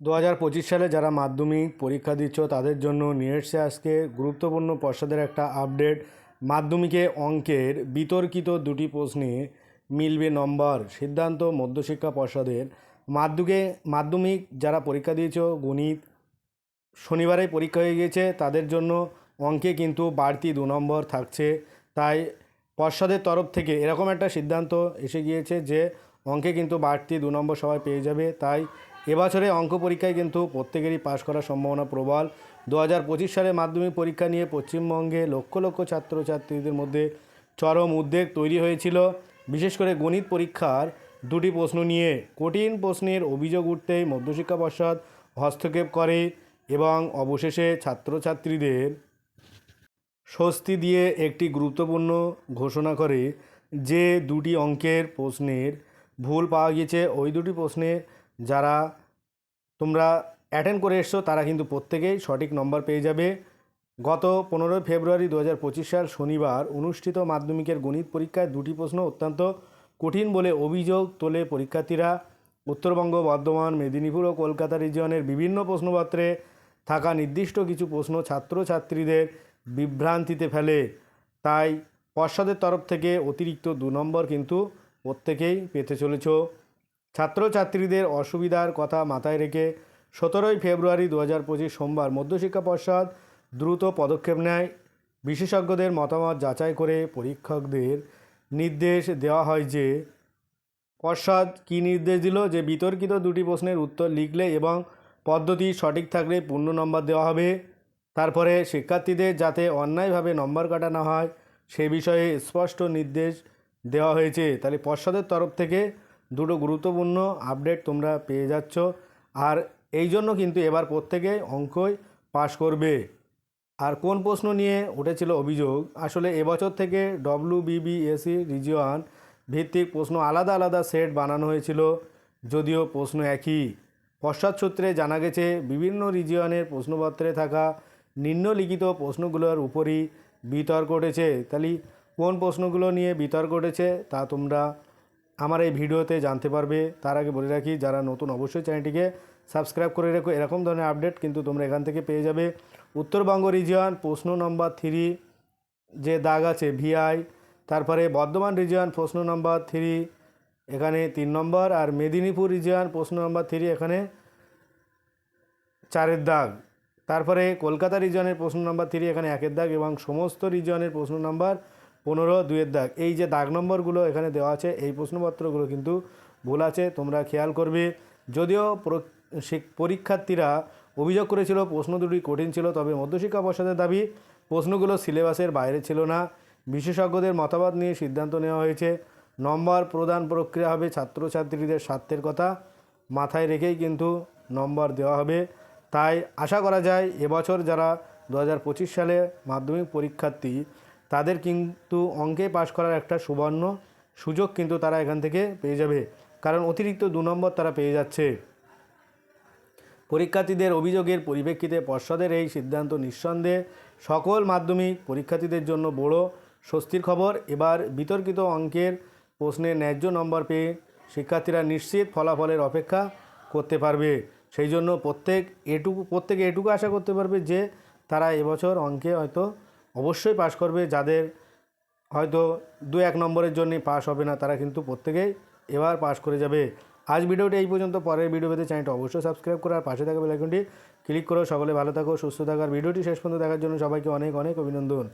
দু হাজার পঁচিশ সালে যারা মাধ্যমিক পরীক্ষা দিচ্ছ, তাদের জন্য নিয়ে এসছে আজকে গুরুত্বপূর্ণ পর্ষদের একটা আপডেট। মাধ্যমিকে অঙ্কের বিতর্কিত দুটি প্রশ্নে মিলবে নম্বর, সিদ্ধান্ত মধ্যশিক্ষা পর্ষদের। মাধ্যমিকে, মাধ্যমিক যারা পরীক্ষা দিয়েছ, গণিত, শনিবারে পরীক্ষা হয়ে গিয়েছে, তাদের জন্য অঙ্কে কিন্তু বাড়তি দু নম্বর থাকছে। তাই পর্ষদের তরফ থেকে এরকম একটা সিদ্ধান্ত এসে গিয়েছে যে, অঙ্কে কিন্তু বাড়তি দু নম্বর সবাই পেয়ে যাবে। তাই এবছরে অঙ্ক পরীক্ষায় কিন্তু প্রত্যেকেরই পাশ করার সম্ভাবনা প্রবল। দু হাজার পঁচিশ সালে মাধ্যমিক পরীক্ষা নিয়ে পশ্চিমবঙ্গে লক্ষ লক্ষ ছাত্রছাত্রীদের মধ্যে চরম উদ্বেগ তৈরি হয়েছিল। বিশেষ করে গণিত পরীক্ষার দুটি প্রশ্ন নিয়ে কঠিন প্রশ্নের অভিযোগ উঠতেই মধ্যশিক্ষা পর্ষদ হস্তক্ষেপ করে এবং অবশেষে ছাত্রছাত্রীদের স্বস্তি দিয়ে একটি গুরুত্বপূর্ণ ঘোষণা করে যে দুটি অঙ্কের প্রশ্নের ভুল পাওয়া গিয়েছে। ওই দুটি প্রশ্নে যারা তোমরা অ্যাটেন্ড করে এসছো, তারা কিন্তু প্রত্যেকেই সঠিক নম্বর পেয়ে যাবে। গত পনেরোই ফেব্রুয়ারি দু হাজার পঁচিশ সাল শনিবার অনুষ্ঠিত মাধ্যমিকের গণিত পরীক্ষায় দুটি প্রশ্ন অত্যন্ত কঠিন বলে অভিযোগ তোলে পরীক্ষার্থীরা। উত্তরবঙ্গ, বর্ধমান, মেদিনীপুর ও কলকাতা রিজিয়নের বিভিন্ন প্রশ্নপত্রে থাকা নির্দিষ্ট কিছু প্রশ্ন ছাত্রছাত্রীদের বিভ্রান্তিতে ফেলে। তাই পর্ষদের তরফ থেকে অতিরিক্ত দু নম্বর কিন্তু প্রত্যেকেই পেতে চলেছ। ছাত্রছাত্রীদের অসুবিধার কথা মাথায় রেখে সতেরোই ফেব্রুয়ারি দু হাজার পঁচিশ সোমবার মধ্যশিক্ষা পর্ষদ দ্রুত পদক্ষেপ নেয়। বিশেষজ্ঞদের মতামত যাচাই করে পরীক্ষকদের নির্দেশ দেওয়া হয় যে, পর্ষদ কী নির্দেশ দিল যে বিতর্কিত দুটি প্রশ্নের উত্তর লিখলে এবং পদ্ধতি সঠিক থাকলে পূর্ণ নম্বর দেওয়া হবে। তারপরে শিক্ষার্থীদের যাতে অন্যায়ভাবে নম্বর কাটা না হয়, সে বিষয়ে স্পষ্ট নির্দেশ দেওয়া হয়েছে। তাহলে পর্ষদের তরফ থেকে দুটো গুরুত্বপূর্ণ আপডেট তোমরা পেয়ে যাচ্ছ। আর এই জন্য কিন্তু এবার প্রত্যেকে অঙ্কই পাশ করবে। আর কোন প্রশ্ন নিয়ে উঠেছিল অভিযোগ? আসলে এবছর থেকে ডব্লিউ বিবিএসি রিজিয়ন ভিত্তিক প্রশ্ন আলাদা আলাদা সেট বানানো হয়েছিল, যদিও প্রশ্ন একই। পশ্চাৎ সূত্রে জানা গেছে, বিভিন্ন রিজিয়নের প্রশ্নপত্রে থাকা নিম্নলিখিত প্রশ্নগুলোর উপরই বিতর্ক উঠেছে। তাহলে কোন প্রশ্নগুলো নিয়ে বিতর্ক উঠেছে তা তোমরা আমার এই ভিডিওতে জানতে পারবে, তার আগে বলে রাখি, যারা নতুন অবশ্যই চ্যানেলটিকে সাবস্ক্রাইব করে রেখো। এরকম ধরনের আপডেট কিন্তু তোমরা এখান থেকে পেয়ে যাবে। উত্তরবঙ্গ রিজিয়ন প্রশ্ন নম্বর থ্রি, যে দাগ আছে ভিআই, তারপরে বর্ধমান রিজিয়ন প্রশ্ন নম্বর থ্রি, এখানে তিন নম্বর, আর মেদিনীপুর রিজিয়ন প্রশ্ন নম্বর থ্রি, এখানে চারের দাগ। তারপরে কলকাতা রিজনের প্রশ্ন নাম্বার থ্রি, এখানে একের দাগ, এবং সমস্ত রিজনের প্রশ্ন নাম্বার পনেরো দুয়ের দাগ। এই যে দাগ নম্বরগুলো এখানে দেওয়া আছে, এই প্রশ্নপত্রগুলো কিন্তু ভুল আছে, তোমরা খেয়াল করবে। যদিও প্র- পরীক্ষার্থীরা অভিযোগ করেছিল, প্রশ্ন দুটি কঠিন ছিল, তবে মধ্যশিক্ষা পর্ষদের দাবি, প্রশ্নগুলো সিলেবাসের বাইরে ছিল না। বিশেষজ্ঞদের মতামত নিয়ে সিদ্ধান্ত নেওয়া হয়েছে। নম্বর প্রদান প্রক্রিয়া হবে ছাত্রছাত্রীদের স্বার্থের কথা। মাথায় রেখেই কিন্তু নম্বর দেওয়া হবে। তাই আশা করা যায়, এবছর যারা দু হাজার পঁচিশ সালে মাধ্যমিক পরীক্ষার্থী তাদের কিন্তু অঙ্কে পাশ করার একটা সুবর্ণ সুযোগ কিন্তু তারা এখান থেকে পেয়ে যাবে। কারণ অতিরিক্ত দু নম্বর তারা পেয়ে যাচ্ছে। পরীক্ষার্থীদের অভিযোগের পরিপ্রেক্ষিতে পর্ষদের এই সিদ্ধান্ত নিঃসন্দেহে সকল মাধ্যমিক পরীক্ষার্থীদের জন্য বড় স্বস্তির খবর। এবার বিতর্কিত অঙ্কের প্রশ্নে ন্যায্য নম্বর পেয়ে শিক্ষার্থীরা নিশ্চিত ফলাফলের অপেক্ষা করতে পারবে। সেই জন্য প্রত্যেক এটুকু, প্রত্যেকে এটুকু আশা করতে পারবে যে তারা এবছর অঙ্কে হয়তো অবশ্যই পাশ করবে। যাদের হয়তো দু এক নম্বরের জন্য পাস হবে না, তারা কিন্তু প্রত্যেকেই এবার পাস করে যাবে। আজ ভিডিওটি এই পর্যন্ত। পরের ভিডিও পেতে চ্যানেলটা অবশ্যই সাবস্ক্রাইব করো আর পাশে থাকা বেলাইকনটি ক্লিক করো সকলে ভালো থাকো, সুস্থ থাকার ভিডিওটি শেষ পর্যন্ত দেখার জন্য সবাইকে অনেক অনেক অভিনন্দন।